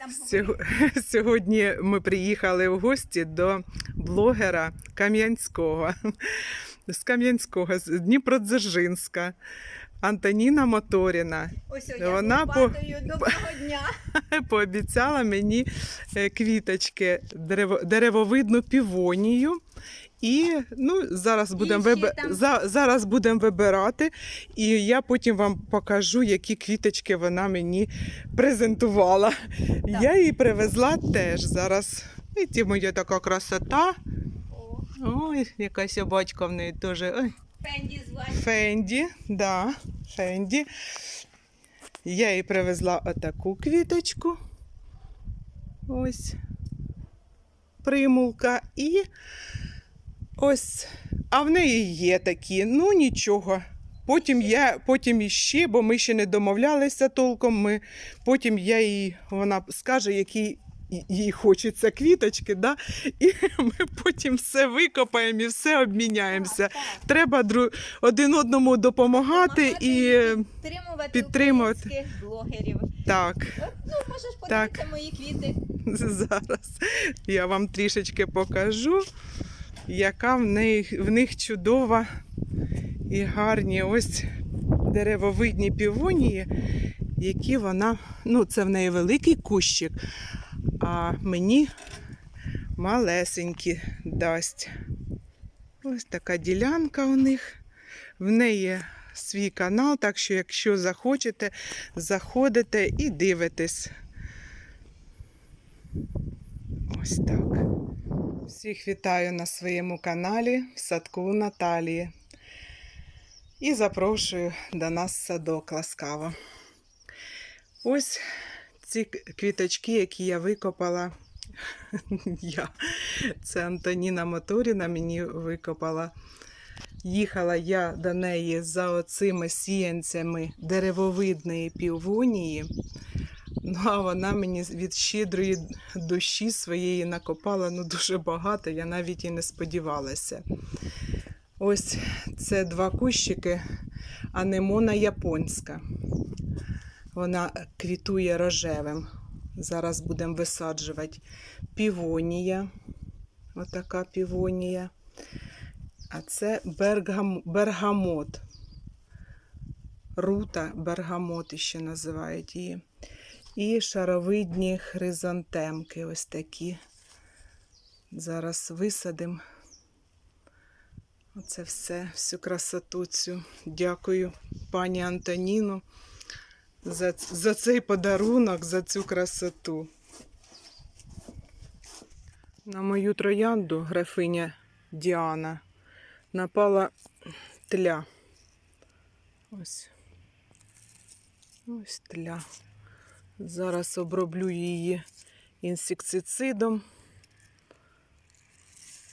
Сьогодні ми приїхали в гості до блогера Кам'янського. З Кам'янського, з Дніпродзержинська. Антоніна Моторіна Ось я Вона Вона по- Доброго дня. пообіцяла мені е, квіточки, дерево, деревовидну півонію. І ну, зараз будемо там- за... зараз будемо вибирати, і я потім вам покажу, які квіточки вона мені презентувала. Я її привезла теж зараз. Ті моя така красота. О, Ой, яка собачка в неї теж. Ой. Фенді звати. Фенді, да, Фенді. Я їй привезла отаку квіточку. Ось примулка. І ось, а в неї є такі, ну нічого. Потім я потім іще, бо ми ще не домовлялися толком. Ми, потім я їй, вона скаже, які їй хочеться квіточки, да? і ми потім все викопаємо і все обміняємося. Так, Треба дру... один одному допомагати і Підтримувати, підтримувати. блогерів. так, От, Ну, можеш подивитися мої квіти. зараз я вам трішечки покажу, яка в них, в них чудова і гарні ось деревовидні півонії, які вона, ну, це в неї великий кущик, а мені малесенькі дасть. Ось така ділянка у них. В неї свій канал, так що, якщо захочете, заходите і дивитесь. Ось так. Всіх вітаю на своєму каналі в садку Наталії. І запрошую до нас в садок ласкаво. Ось ці квіточки, які я викопала. Я. Це Антоніна Моторіна мені викопала. Їхала я до неї за оцими сіянцями деревовидної півонії. Ну, а вона мені від щедрої душі своєї накопала ну, дуже багато, я навіть і не сподівалася. Ось це два кущики анемона японська. Вона квітує рожевим. Зараз будемо висаджувати півонія. Отака півонія. А це бергам... бергамот. Рута бергамот ще називають її. І шаровидні хризантемки ось такі. Зараз висадимо. Оце все, всю красоту цю. Дякую пані Антоніну за, за цей подарунок, за цю красоту. На мою троянду графиня Діана напала тля. Ось. Ось тля. Зараз оброблю її інсектицидом,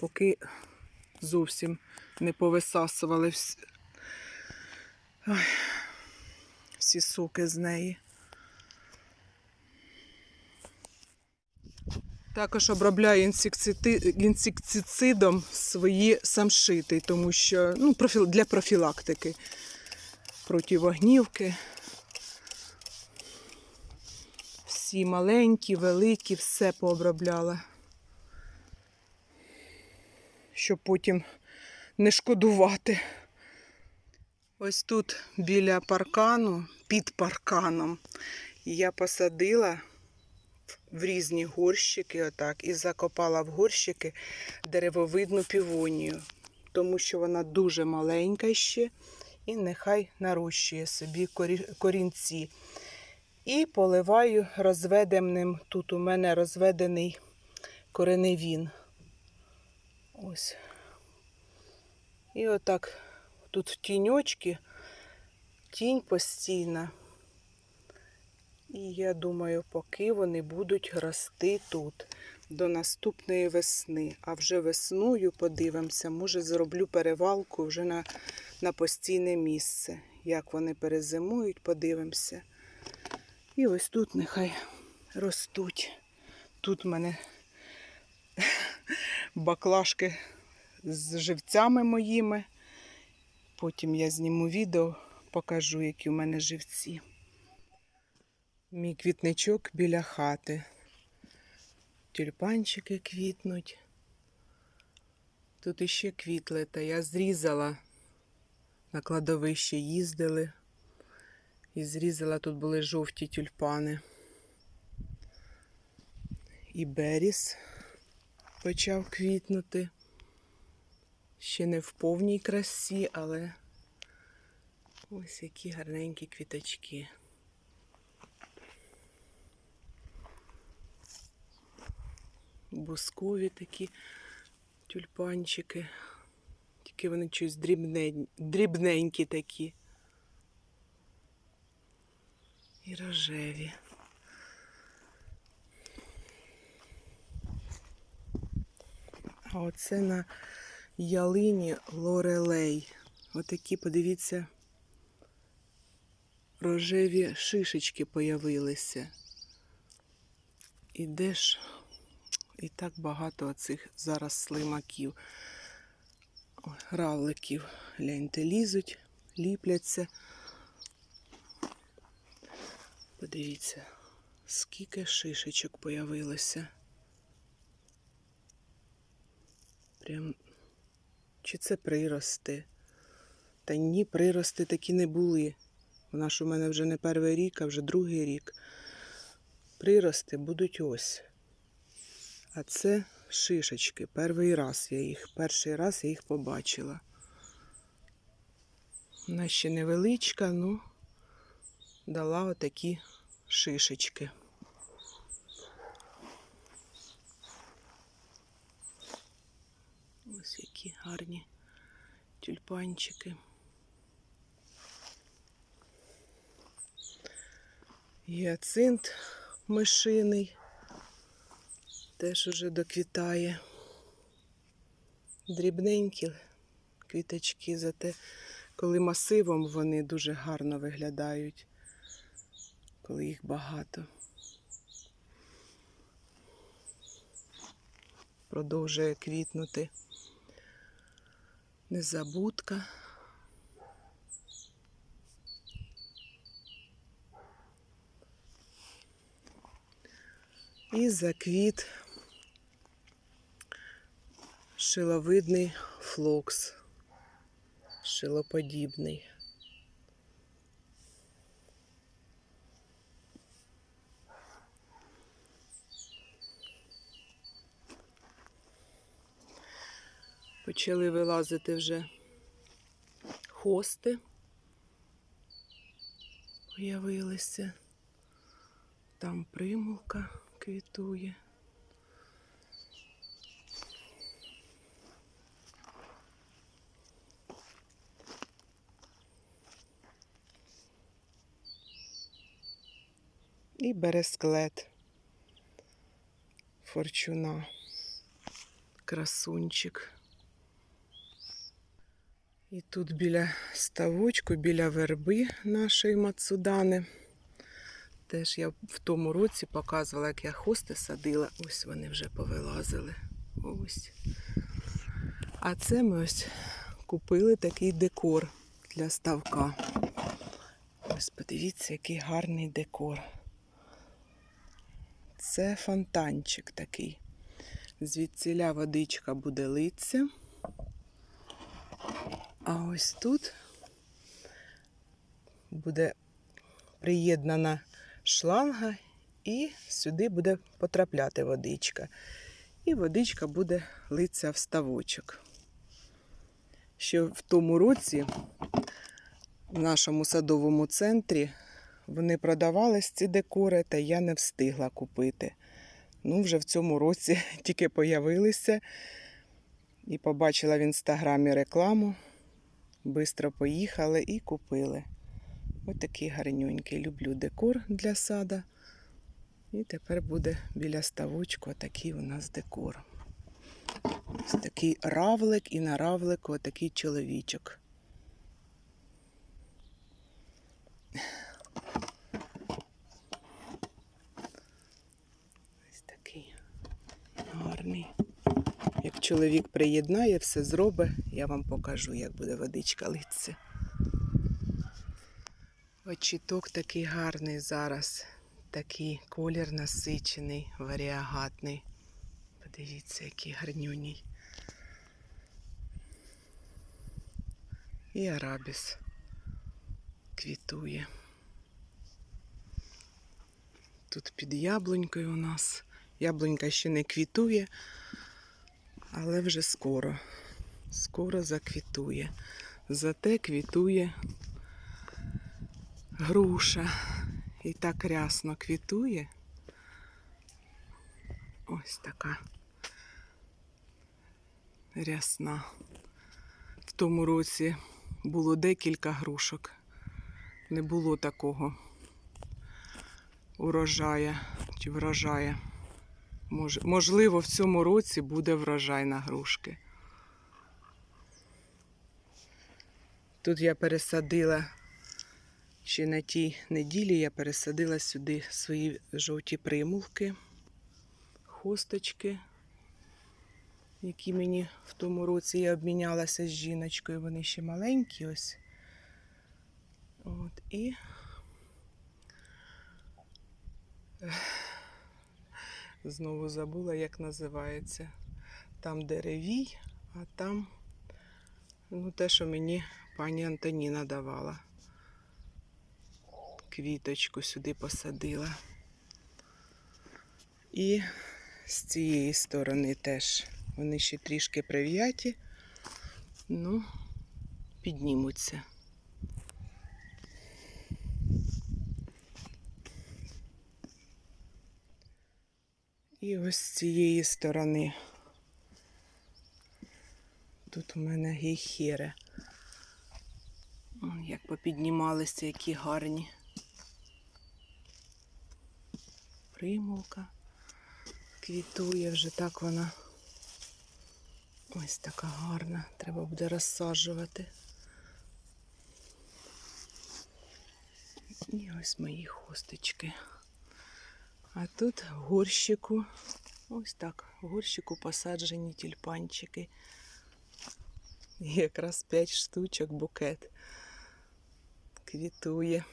поки зовсім не повисасували всі, Ой, всі соки з неї. Також обробляю інсектици- інсектицидом свої самшити, тому що ну, для профілактики проти вогнівки. Всі маленькі, великі, все пообробляла. Щоб потім не шкодувати. Ось тут біля паркану, під парканом, я посадила в різні горщики, отак, і закопала в горщики деревовидну півонію, тому що вона дуже маленька ще, і нехай нарощує собі корінці. І поливаю розведеним. Тут у мене розведений кореневін. Ось. І отак тут в тіньочки, тінь постійна. І я думаю, поки вони будуть рости тут до наступної весни. А вже весною подивимося, може зроблю перевалку вже на, на постійне місце. Як вони перезимують, подивимося. І ось тут нехай ростуть. Тут в мене баклажки з живцями моїми. Потім я зніму відео, покажу, які в мене живці. Мій квітничок біля хати. Тюльпанчики квітнуть. Тут іще квітли, та я зрізала. На кладовище їздили. І зрізала, тут були жовті тюльпани. І беріс почав квітнути. Ще не в повній красі, але ось які гарненькі квіточки. Бускові такі тюльпанчики. Тільки вони щось дрібнень... дрібненькі такі. І рожеві. А оце на ялині лорелей. Отакі, подивіться, рожеві шишечки появилися. І де ж і так багато оцих зараз слимаків, равликів. Гляньте, лізуть, ліпляться. Подивіться, скільки шишечок появилося. Прям чи це прирости? Та ні, прирости такі не були. Вона ж у мене вже не перший рік, а вже другий рік. Прирости будуть ось. А це шишечки. Перший раз я їх, перший раз я їх побачила. Вона ще невеличка, ну дала отакі шишечки. Ось які гарні тюльпанчики. Гіацинт мишиний теж уже доквітає. Дрібненькі квіточки, зате коли масивом вони дуже гарно виглядають, коли їх багато. Продовжує квітнути незабудка. І заквіт шиловидний флокс, шилоподібний. Почали вилазити вже хости. Появилися. Там примулка квітує. І бересклет. Форчуна. Красунчик. І тут біля ставочку, біля верби нашої Мацудани. Теж я в тому році показувала, як я хости садила. Ось вони вже повилазили. Ось. А це ми ось купили такий декор для ставка. Ось подивіться, який гарний декор. Це фонтанчик такий. Звідсіля водичка буде литися. А ось тут буде приєднана шланга, і сюди буде потрапляти водичка. І водичка буде литися в ставочок. Ще в тому році в нашому садовому центрі вони продавались ці декори, та я не встигла купити. Ну, вже в цьому році тільки появилися і побачила в інстаграмі рекламу. Бистро поїхали і купили. Ось такий гарнюнький. Люблю декор для сада. І тепер буде біля ставочку такий у нас декор. Ось такий равлик і на равлику отакий чоловічок. Ось такий гарний. Як чоловік приєднає, все зробить, я вам покажу, як буде водичка литися. Очіток такий гарний зараз. Такий колір насичений, варіагатний. Дивіться, який гарнюній. І арабіс квітує. Тут під яблунькою у нас. Яблунька ще не квітує, але вже скоро. Скоро заквітує. Зате квітує груша. І так рясно квітує. Ось така рясна. В тому році було декілька грушок. Не було такого урожая чи врожая. Мож, можливо, в цьому році буде врожай на грушки. Тут я пересадила ще на тій неділі я пересадила сюди свої жовті примулки, хусточки, які мені в тому році я обмінялася з жіночкою. Вони ще маленькі ось. От, і знову забула, як називається. Там деревій, а там ну, те, що мені пані Антоніна давала. Квіточку сюди посадила. І з цієї сторони теж вони ще трішки прив'яті, ну, піднімуться. І ось з цієї сторони. Тут у мене гейхери. Як попіднімалися, які гарні. Примулка квітує вже так вона. Ось така гарна. Треба буде розсаджувати. І ось мої хусточки. А тут горщику, ось так, в горщику посаджені тюльпанчики. І якраз 5 штучок букет квітує.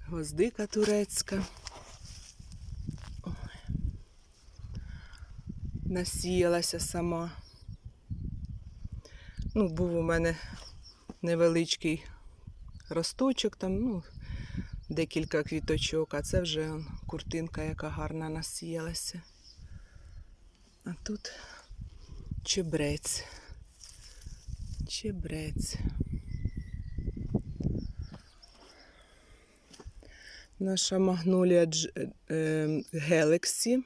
Гвоздика турецька. Насіялася сама. Ну, був у мене невеличкий росточок, там, ну, декілька квіточок, а це вже куртинка, яка гарна насіялася. А тут чебрець. Чебрець. Наша магнолія Гелексі,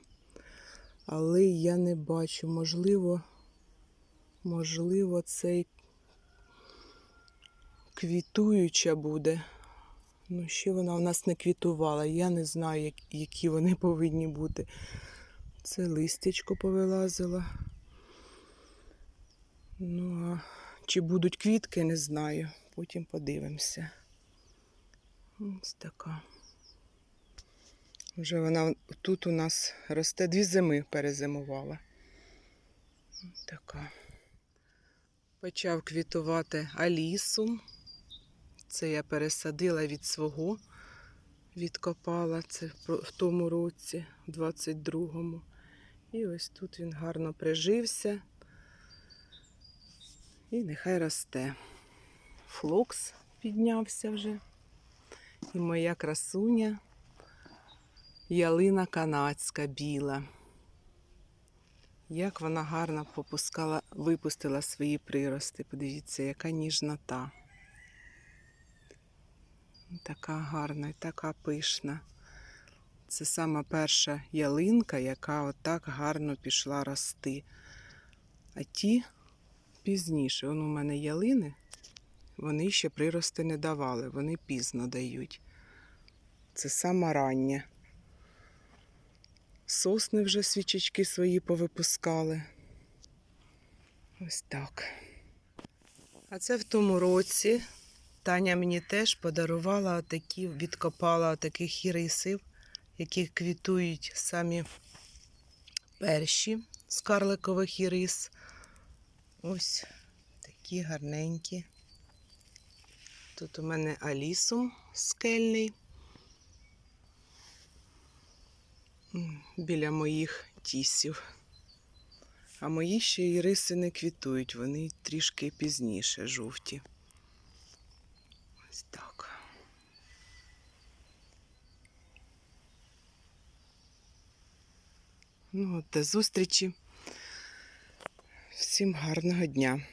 але я не бачу, можливо, можливо, цей квітуюча буде. Ну, ще вона у нас не квітувала. Я не знаю, як- які вони повинні бути. Це листячко повилазило. Ну, а чи будуть квітки, не знаю. Потім подивимося. Ось така. Вже вона тут у нас росте дві зими перезимувала. Ось така. Почав квітувати алісум. Це я пересадила від свого, відкопала це в тому році, в 22-му. І ось тут він гарно прижився. І нехай росте. Флокс піднявся вже. І моя красуня ялина канадська біла. Як вона гарно попускала, випустила свої прирости. Подивіться, яка ніжнота. Така гарна і така пишна. Це сама перша ялинка, яка отак гарно пішла рости. А ті пізніше. Вон у мене ялини, вони ще прирости не давали, вони пізно дають. Це сама рання. Сосни вже свічечки свої повипускали. Ось так. А це в тому році Таня мені теж подарувала такі, відкопала таких хірисів, які квітують самі перші з карликових ірис. Ось такі гарненькі. Тут у мене алісум скельний. Біля моїх тісів. А мої ще іриси не квітують, вони трішки пізніше жовті. Ось так. Ну, от до зустрічі. Всім гарного дня.